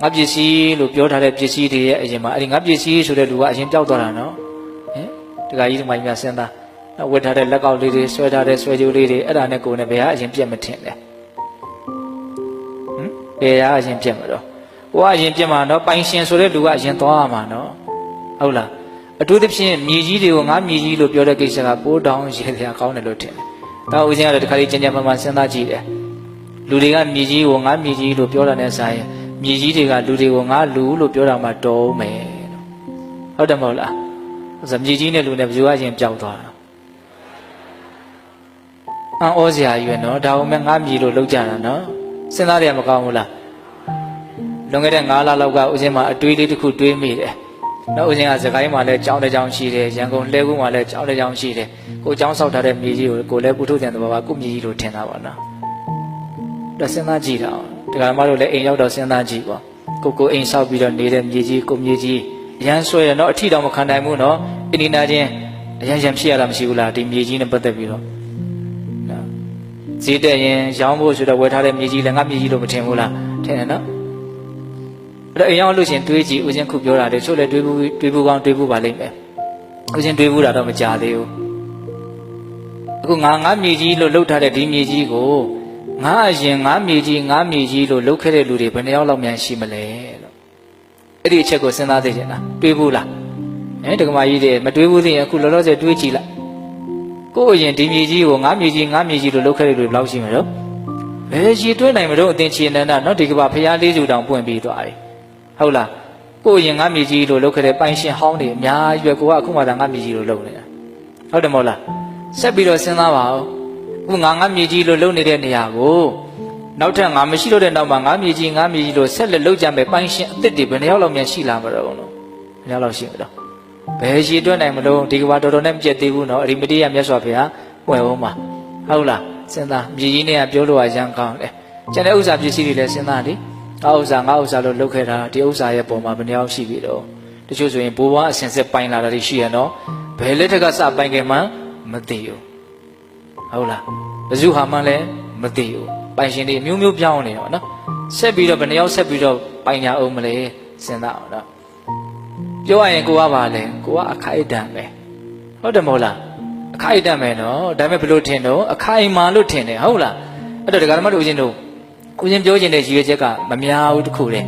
ငါပစ္စည်းလို့ပြောထားတဲ့ပစ္စည်းတွေရဲ့အရင်မှာအဲ့ဒီငါပစ္စည်းဆိုတဲ့လူကအရင်ပျောက်သွားတာနော်ဟင်တခါကြီးဒီမိုင်းများစဉ်းစားနော်ဝတ်ထားတဲ့လက်ကောက်လေးတွေဆွဲထားတဲ့ဆွဲကြိုးလေးတွေအဲ့ဒါနဲ့ကိုယ်နဲ့ဘယ်ဟာအရင်ပြက်မထင်လဲဟမ်ဘယ်ဟာအရင်ပြက်မတော့ကိုကအရင်ပြက်မှာနော်ပိုင်ရှင်ဆိုတဲ့လူကအရင်သွားရမှာနော်ဟုတ်လားအထူးသဖြင့်မြေကြီးတွေကိုငါမြေကြီးလို့ပြောတဲ့ကိစ္စကပိုးတောင်းရေစရာကောင်းတယ်လို့ထင်တယ်။ဒါဦးဇင်းကတော့တခါလေးကြင်ကြံမှန်မှန်စဉ်းစားကြည့်တယ်။လူတွေကမြေကြီးကိုငါမြေကြီးလို့ပြောတာနဲ့ဆိုင်ရင် မြေကြီးတွေကလူတွေကိုငါလူလို့ပြောတာမှတော်မယ်လို့ဟုတ်တယ်မဟုတ်လား။ဆိုမြေကြီးနဲ့လူနဲ့ဘယ်သူကရင်ပျောက်သွားတာ။အံ့ဩစရာကြီးပဲနော်ဒါအောင်မဲ့ငါမြေလို့လောက်ကြတာနော်။စဉ်းစားရမကောင်းဘူးလား။လွန်ခဲ့တဲ့9လလောက်ကဦးဇင်းမှာအတွေးလေးတစ်ခုတွေးမိတယ်။နောက်ဦးဇင်းကစကိုင်းမှာလည်းကြောင်းတစ်ကြောင်းရှိတယ်ရန်ကုန်လှဲကူးမှာလည်းကြောင်းတစ်ကြောင်းရှိတယ်ကိုကြောင်းဆောက်ထားတဲ့မြေကြီးကိုကိုလည်းပုထုဇဉ်တဘာဝကုမြေကြီးလို့ထင်တာပါနော်ဒါစဉ်းစားကြည့်တာ တရားမတို့လည်းအိမ်ရောက်တော့စဉ်းစားကြည့်ပေါ့ကိုကိုအိမ်ဆောက်ပြီးတော့နေတဲ့မြေကြီးကိုမြေကြီးရန်ဆွဲရတော့အထီတောင်မခံနိုင်ဘူးနော်အင်းဒီနာချင်းအရန်ရန်ဖြစ်ရတာမရှိဘူးလားဒီမြေကြီးနဲ့ပတ်သက်ပြီးတော့နော်ဈေးတက်ရင်ရောင်းဖို့ဆိုတော့ဝယ်ထားတဲ့မြေကြီးလည်းငါမြေကြီးလို့မထင်ဘူးလားထင်တယ်နော်အဲ့တော့အိမ်ရောက်လို့ရှရင်တွေးကြည့်ဦးချင်းခုပြောတာလေချို့လည်းတွေးဘူးတွေးဘူးကောင်းတွေးဘူးပါလိမ့်မယ်ဦးချင်းတွေးဘူးတာတော့မကြသေးဘူးအခုငါငါမြေကြီးလို့လှုပ်ထားတဲ့ဒီမြေကြီးကို ငါအရင်ငါမြေကြီးငါမြေကြီးလို့လှုပ်ခဲ့တဲ့လူတွေဘယ်နှယောက်လောက်များရှိမလဲလို့အဲ့ဒီအချက်ကိုစဉ်းစားသိချင်တာတွေးဘူးလားဟမ်ဒကမာကြီးတွေမတွေးဘူးသိရင်အခုလောလောဆယ်တွေးကြည့်လိုက်ကို့အရင်ဒီမြေကြီးကိုငါမြေကြီးငါမြေကြီးလို့လှုပ်ခဲ့တဲ့လူတွေဘယ်လောက်ရှိမလဲတော့ဘယ်ရှိတွေးနိုင်မလို့အသင်ချေနန္ဒနော်ဒီကဘာဖျားလေးစုတောင်ပွင့်ပြီးသွားတယ်ဟုတ်လားကိုယ်ရင်ငါမြေကြီးလို့လုပ်ခဲ့တဲ့ပိုင်ရှင်ဟောင်းတွေအများကြီးပဲကိုကအခုမှသာငါမြေကြီးလို့လုပ်နေတာဟုတ်တယ်မဟုတ်လားဆက်ပြီးတော့စဉ်းစားပါဦးအ ခုငါငါမြေကြီးလို့လုပ်နေတဲ့နေရာကိုနောက်ထပ်ငါမရှိတော့တဲ့နောက်မှာငါမြေကြီးငါမြေကြီးလို့ဆက်လက်လုပ်ကြမယ်ပိုင်ရှင်အစ်စ်တွေဘယ်နှယောက်လောက်များရှိလာမလို့လို့ဘယ်နှယောက်လောက်ရှိမလို့ဘယ်ရှိတွက်နိုင်မလို့ဒီကဘာတော်တော်နဲ့မပြတ်သေးဘူးနော်အရိမတိယမြတ်စွာဘုရားပွင့်အောင်ပါဟုတ်လားစဉ်းစားမြေကြီးနဲ့ကပြောလို့ရရန်ကောင်းတယ်ကျန်တဲ့ဥစ္စာပစ္စည်းတွေလည်းစဉ်းစားလေငါဥစ္စာငါဥစ္စာလို့လုပ်ခဲ့တာဒီဥစ္စာရဲ့ပုံမှာဘယ်နှယောက်ရှိပြီတော့တချို့ဆိုရင်ဘိုးဘွားအစင်ဆက်ပိုင်လာတာတွေရှိရနော်ဘယ်လက်ထက်ကစပိုင်ခဲ့မှမသိဘူး ဟုတ်လားဘယ်သူဟာမှလည်းမသိဘူးပိုင်ရှင်တွေမျိုးမျိုးပြောင်းနေတော့နော်ဆက်ပြီးတော့ဘယ်နှယောက်ဆက်ပြီးတော့ပိုင်ညာအောင်မလဲစဉ်းစားအောင်နော်ပြောရရင်ကိုကပါလဲကိုကအခိုက်အတန့်ပဲဟုတ်တယ်မဟုတ်လားအခိုက်အတန့်ပဲနော်ဒါပေမဲ့ဘယ်လိုထင်တော့အခိုင်မာလို့ထင်တယ်ဟုတ်လားအဲ့တော့ဒကာဓမ္မတို့ဦးချင်းတို့ကိုရင်ပြောချင်တဲ့ရည်ရွယ်ချက်ကမများဘူးတခုတည်း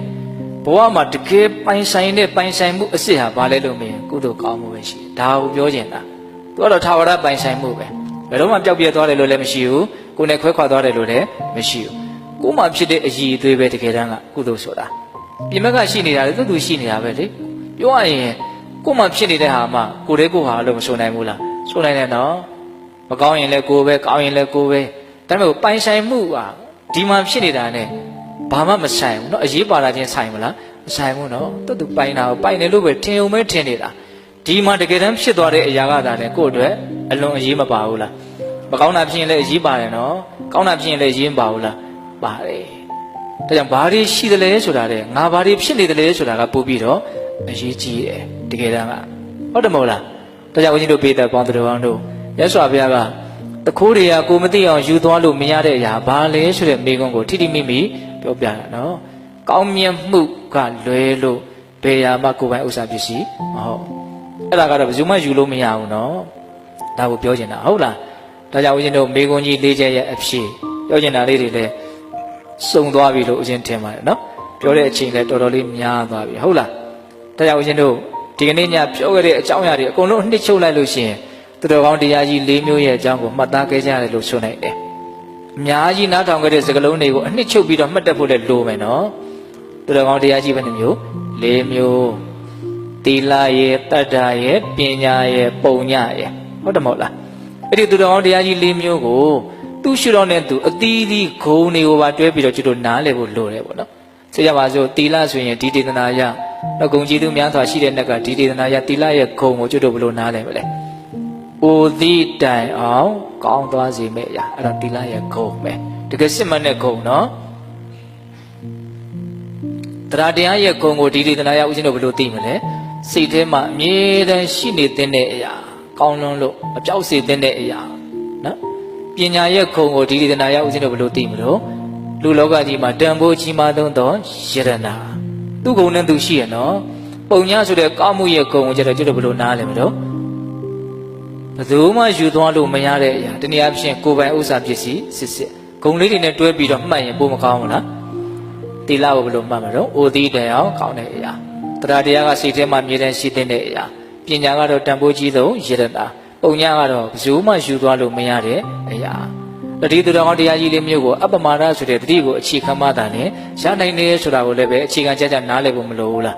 ဘဝမှာတကယ်ပိုင်ဆိုင်တဲ့ပိုင်ဆိုင်မှုအစ်စ်ဟာဘာလဲလို့မင်းကုသိုလ်ကောင်းမှုပဲရှိတယ်ဒါကိုပြောချင်တာသူကတော့ထာဝရပိုင်ဆိုင်မှုပဲ ဘယ်တော့မှပျောက်ပြဲသွားတယ်လို့လည်းမရှိဘူးကိုယ်နဲ့ခွဲခွာသွားတယ်လို့လည်းမရှိဘူးကိုယ်မှဖြစ်တဲ့အည်အသွေးပဲတကယ်တမ်းကကုသိုလ်ဆိုတာပြင်မကရှိနေတာလေသူသူရှိနေတာပဲလေပြောရရင်ကိုယ်မှဖြစ်နေတဲ့ဟာမှကိုယ်တည်းကိုယ်ဟာလို့မဆိုနိုင်ဘူးလားဆိုနိုင်တယ်နော်မကောင်းရင်လည်းကိုယ်ပဲကောင်းရင်လည်းကိုယ်ပဲဒါပေမဲ့ပိုင်ဆိုင်မှုက ဒီမှာဖြစ်နေတာ ਨੇ ဘာမှမဆိုင်ဘူးเนาะအရေးပါတာချင်းဆိုင်မလားမဆိုင်ဘူးเนาะတူတူပိုင်တာကိုပိုင်တယ်လို့ပဲထင်ုံပဲထင်နေတာ ဒီမှာတကယ်တမ်းဖြစ်သွားတဲ့အရာကသာလေကိုယ့်အတွက်အလွန်အရေးမပါဘူးလားမကောင်းတာဖြစ်ရင်လည်းအရေးပါတယ်နော်ကောင်းတာဖြစ်ရင်လည်းအရေးမပါဘူးလားပါတယ်ဒါကြောင့်ဘာတွေရှိသလဲဆိုတာတဲ့ငါဘာတွေဖြစ်နေသလဲဆိုတာကပို့ပြီးတော့အရေးကြီးတယ်တကယ်တမ်းကဟုတ်တယ်မဟုတ်လားဒါကြောင့်ဦးဇင်းတို့ပေးတဲ့ပေါင်းတော်ကောင်းတို့ရသော်ဘုရားကတခိုးတွေကကိုမသိအောင်ယူသွားလို့မရတဲ့အရာဘာလဲဆိုတဲ့မိကွန်းကိုထိတိမိမိပြောပြတာနော်ကောင်းမြတ်မှုကလွဲလို့ဘယ်ရာမှကိုယ်ပိုင်ဥစ္စာပစ္စည်းမဟုတ် အဲ့ဒါကတော့ဘယ်သူမှယူလို့မရဘူးနော်။ဒါကိုပြောချင်တာဟုတ်လား။ဒါကြောင့်ဦးဇင်းတို့မိကုံးကြီးလေးချက်ရဲ့အဖြစ်ပြောချင်တာလေးတွေလည်းစုံသွားပြီလို့ဦးဇင်းထင်ပါတယ်နော်။ပြောတဲ့အချိန်လည်းတော်တော်လေးများသွားပြီဟုတ်လား။ဒါကြောင့်ဦးဇင်းတို့ဒီကနေ့ညပြောခဲ့တဲ့အကြောင်းအရာတွေအကုန်လုံးနှစ်ချုပ်လိုက်လို့ရှိရင်သူတော်ကောင်းတရားကြီး၄မျိုးရဲ့အကြောင်းကိုမှတ်သားခဲ့ကြရတယ်လို့ဆိုနိုင်တယ်။အများကြီးနားထောင်ခဲ့တဲ့စကားလုံးတွေကိုအနှစ်ချုပ်ပြီးတော့မှတ်တတ်ဖို့လည်းလိုမယ်နော်။သူတော်ကောင်းတရားကြီးဘယ်နှမျိုး၄မျိုး တီလာရဲ့တတ္တာရဲ့ပညာရဲ့ပုံညရဲ့ဟုတ်တယ်မဟုတ်လား။အဲ့ဒီသူတော်ကောင်းတရားကြီး၄မျိုးကိုသူ့ရှိတော်နဲ့သူအသီးသီးဂုံတွေကိုပါတွဲပြီးတော့ကျွတ်တို့နားလည်ဖို့လိုတယ်ပေါ့နော်။ဆိုကြပါစို့တီလာဆိုရင်ဒီဒေသနာယတော့ဂုံကြည်သူများစွာရှိတဲ့နက်ကဒီဒေသနာယတီလာရဲ့ဂုံကိုကျွတ်တို့ဘယ်လိုနားလည်မလဲ။အိုသည့်တိုင်အောင်ကောင်းသွားစေမယ့်အရာအဲ့တော့တီလာရဲ့ဂုံပဲတကယ်စစ်မှန်တဲ့ဂုံနော်တရားတရားရဲ့ဂုံကိုဒီဒီတနာရဦးဇင်းတို့ဘယ်လိုသိမလဲ စိတ်ထဲမှာအမြဲတမ်းရှိနေတဲ့အရာကောင်းလွန်းလို့အပြောက်စေတဲ့အရာနော်ပညာရဲ့ဂုံကိုဒီဒီတနာရဦးဇင်းတို့ဘယ်လိုသိမလို့လူလောကကြီးမှာတန်ဖိုးကြီးမားဆုံးသောယရနာသူ့ဂုဏ်နဲ့သူရှိရနော်ပုံညာဆိုတဲ့ကောင်းမှုရဲ့ဂုဏ်ကိုကျတော့ကျွတ်တော့ဘယ်လိုနားလဲမလို့ဘယ်သူမှယူသွားလို့မရတဲ့အရာတနည်းအားဖြင့်ကိုယ်ပိုင်ဥစ္စာပစ္စည်းစစ်စစ်ဂုဏ်လေးတွေနဲ့တွဲပြီးတော့မှတ်ရင်ပိုမကောင်းဘူးလားတီလာကိုဘယ်လိုမှတ်မလို့အိုသီးတယ်အောင်ကောင်းတဲ့အရာ တရားတရားကစိတ်ထဲမှာမြဲတမ်းရှိတဲ့အရာပညာကတော့တန်ဖိုးကြီးဆုံးရတနာပုံညာကတော့ဘယ်သူမှယူသွားလို့မရတဲ့အရာတတိသူတော်ကောင်းတရားကြီးလေးမျိုးကိုအပ္ပမာဒဆိုတဲ့တတိကိုအခြေခံမှသာနဲ့ရနိုင်နေဆိုတာကိုလည်းပဲအခြေခံကြကြနားလည်ဖို့မလိုဘူးလား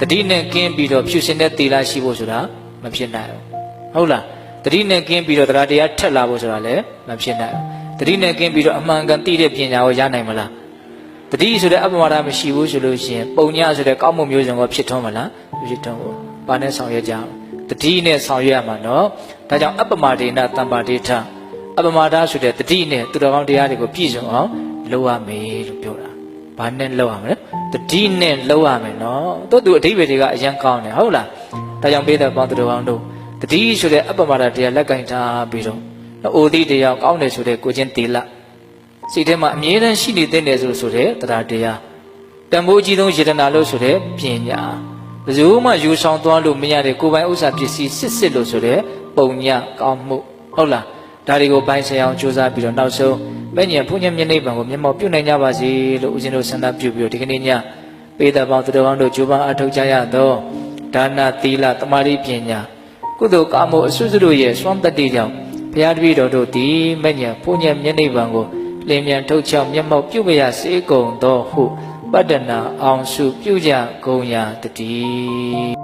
တတိနဲ့ကင်းပြီးတော့ဖြူစင်တဲ့သီလရှိဖို့ဆိုတာမဖြစ်နိုင်ဘူးဟုတ်လားတတိနဲ့ကင်းပြီးတော့တရားတရားထက်လာဖို့ဆိုတာလည်းမဖြစ်နိုင်ဘူးတတိနဲ့ကင်းပြီးတော့အမှန်ကန်သိတဲ့ပညာကိုရနိုင်မလား တတိဆိုတဲ့အပ္ပမာဒမရှိဘူးဆိုလို့ရှိရင်ပုံညာဆိုတဲ့ကောင်းမှုမျိုးစုံကိုဖြစ်ထွန်းမလားမဖြစ်ထွန်းဘူးဘာနဲ့ဆောင်ရွက်ကြအောင်တတိနဲ့ဆောင်ရွက်ရမှာနော်ဒါကြောင့်အပ္ပမဒေနတမ္ပါဒေထအပမဒါဆိုတဲ့တတိနဲ့သူတော်ကောင်းတရားတွေကိုပြည့်စုံအောင်လုပ်ရမယ်လို့ပြောတာ။ဘာနဲ့လုပ်ရမလဲ။တတိနဲ့လုပ်ရမယ်နော်။တို့သူအဓိပ္ပာယ်တွေကအရင်ကောင်းတယ်ဟုတ်လား။ဒါကြောင့်ပေးတဲ့ပေါင်းသူတော်ကောင်းတို့တတိဆိုတဲ့အပမဒါတရားလက်ကင်ထားပြီးတော့အိုသီတရားကောင်းတယ်ဆိုတဲ့ကိုချင်းတေလ စိတ်ထဲမှာအမြဲတမ်းရှိနေတဲ့တယ်ဆိုဆိုတဲ့တရားတရားတန်ဖိုးကြီးဆုံးယတနာလို့ဆိုတဲ့ပညာဘယ်သူမှယူဆောင်သွားလို့မရတဲ့ကိုယ်ပိုင်ဥစ္စာပစ္စည်းစစ်စစ်လို့ဆိုတဲ့ပုံညကောင်းမှုဟုတ်လားဒါတွေကိုပိုင်းဆိုင်အောင်စူးစမ်းပြီးတော့နောက်ဆုံးမဲ့ညံဘုညံမျက်နှိပ်ပံကိုမျက်မှောက်ပြုတ်နိုင်ကြပါစေလို့ဦးဇင်းတို့ဆန္ဒပြုပြီးတော့ဒီကနေ့ညပေးတဲ့ပေါင်းသူတော်ကောင်းတို့ကြိုးပမ်းအထောက်ကြရသောဒါနသီလတမာတိပညာကုသိုလ်ကောင်းမှုအစွတ်စွတ်တို့ရဲ့စွမ်းတတ္တိကြောင့်ဘုရားတပည့်တော်တို့ဒီမဲ့ညံဘုညံမျက်နှိပ်ပံကို လင်းမြန်ထုတ်ချောက်မျက်မှောက်ပြုတ်ရစေကုန်သောဟုပတ္တနာအောင်စုပြုကြကုန်ရာတည်း